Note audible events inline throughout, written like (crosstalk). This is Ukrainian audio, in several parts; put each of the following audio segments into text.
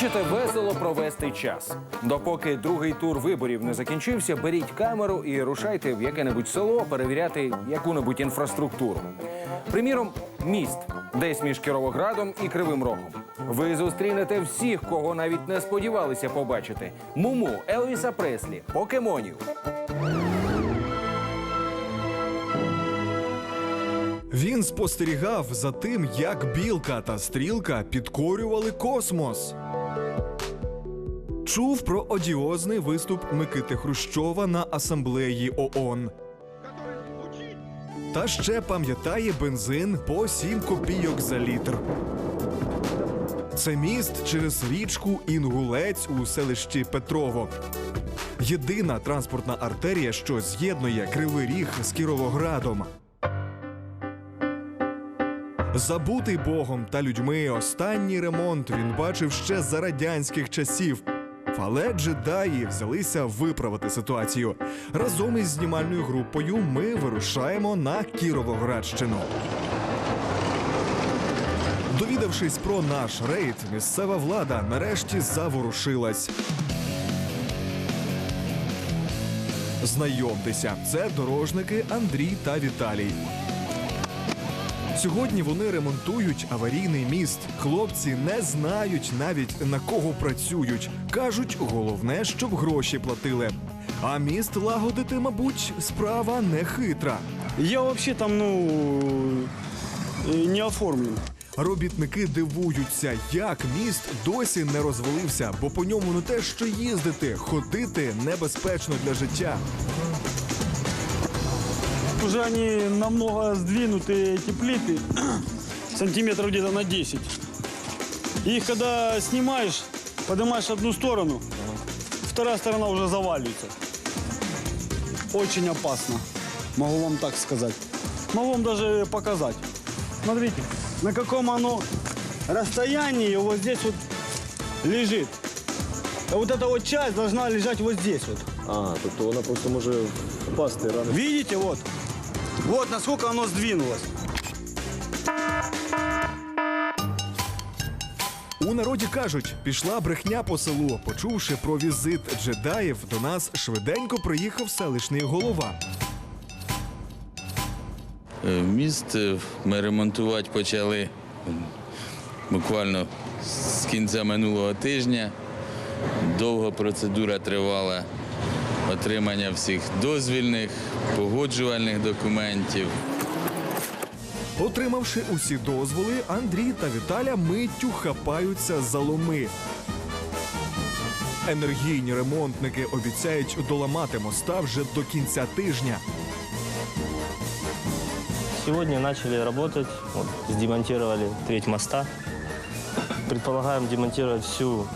Хочете весело провести час? Допоки другий тур виборів не закінчився, беріть камеру і рушайте в яке-небудь село перевіряти яку-небудь інфраструктуру. Приміром, міст десь між Кіровоградом і Кривим Рогом. Ви зустрінете всіх, кого навіть не сподівалися побачити: Муму, Елвіса Преслі, покемонів. Він спостерігав за тим, як білка та стрілка підкорювали космос. Чув про одіозний виступ Микити Хрущова на асамблеї ООН. Та ще пам'ятає бензин по 7 копійок за літр. Це міст через річку Інгулець у селищі Петрово. Єдина транспортна артерія, що з'єднує Кривий Ріг з Кіровоградом. Забутий Богом та людьми останній ремонт він бачив ще за радянських часів. Але джедаї взялися виправити ситуацію. Разом із знімальною групою ми вирушаємо на Кіровоградщину. Довідавшись про наш рейд, місцева влада нарешті заворушилась. Знайомтеся, це дорожники Андрій та Віталій. Сьогодні вони ремонтують аварійний міст. Хлопці не знають навіть на кого працюють. кажуть, головне, щоб гроші платили. А міст лагодити, мабуть, справа не хитра. Я вообще там, ну, э, не оформлен. Робітники дивуються, як міст досі не розвалився, бо по ньому не те, що їздити, ходити небезпечно для життя. Уже они намного сдвинуты, эти плиты, (clears throat) сантиметров где-то на 10. Их когда снимаешь, поднимаешь одну сторону, вторая сторона уже заваливается. Очень опасно, могу вам так сказать. Могу вам даже показать. Смотрите, на каком оно расстоянии вот здесь вот лежит. А вот эта вот часть должна лежать вот здесь вот. А, тобто вона просто може впасти рано. Видите, вот. Вот насколько оно сдвинулось. У народі кажуть, пішла брехня по селу. Почувши про візит джедаїв, до нас швиденько приїхав селищний голова. Е, Міст е, ми ремонтувати почали е, буквально з кінця минулого тижня. Довга процедура тривала отримання всіх дозвільних, погоджувальних документів. Отримавши усі дозволи, Андрій та Віталя миттю хапаються за ломи. Енергійні ремонтники обіцяють доламати моста вже до кінця тижня. Сегодня начали работать, вот, демонтировали треть моста. Предполагаем демонтировать всю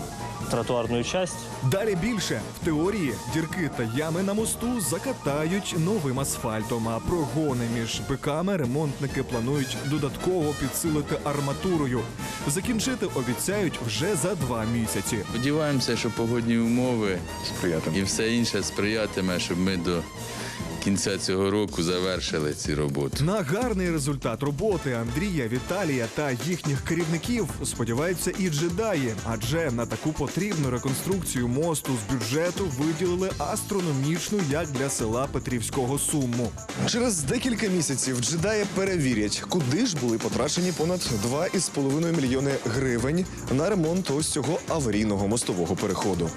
тротуарную часть. Далі більше в теорії дірки та ями на мосту закатають новим асфальтом. А прогони між биками ремонтники планують додатково підсилити арматурою. Закінчити обіцяють вже за два місяці. Сподіваємося, що погодні умови і все інше сприятиме, щоб ми до кінця цього року завершили ці роботи. На гарний результат роботи Андрія, Віталія та їхніх керівників сподіваються і джедаї, адже на таку потрібну реконструкцію мосту з бюджету виділили астрономічну як для села Петрівського суму. Через декілька місяців джедаї перевірять, куди ж були потрачені понад 2,5 мільйони гривень на ремонт ось цього аварійного мостового переходу.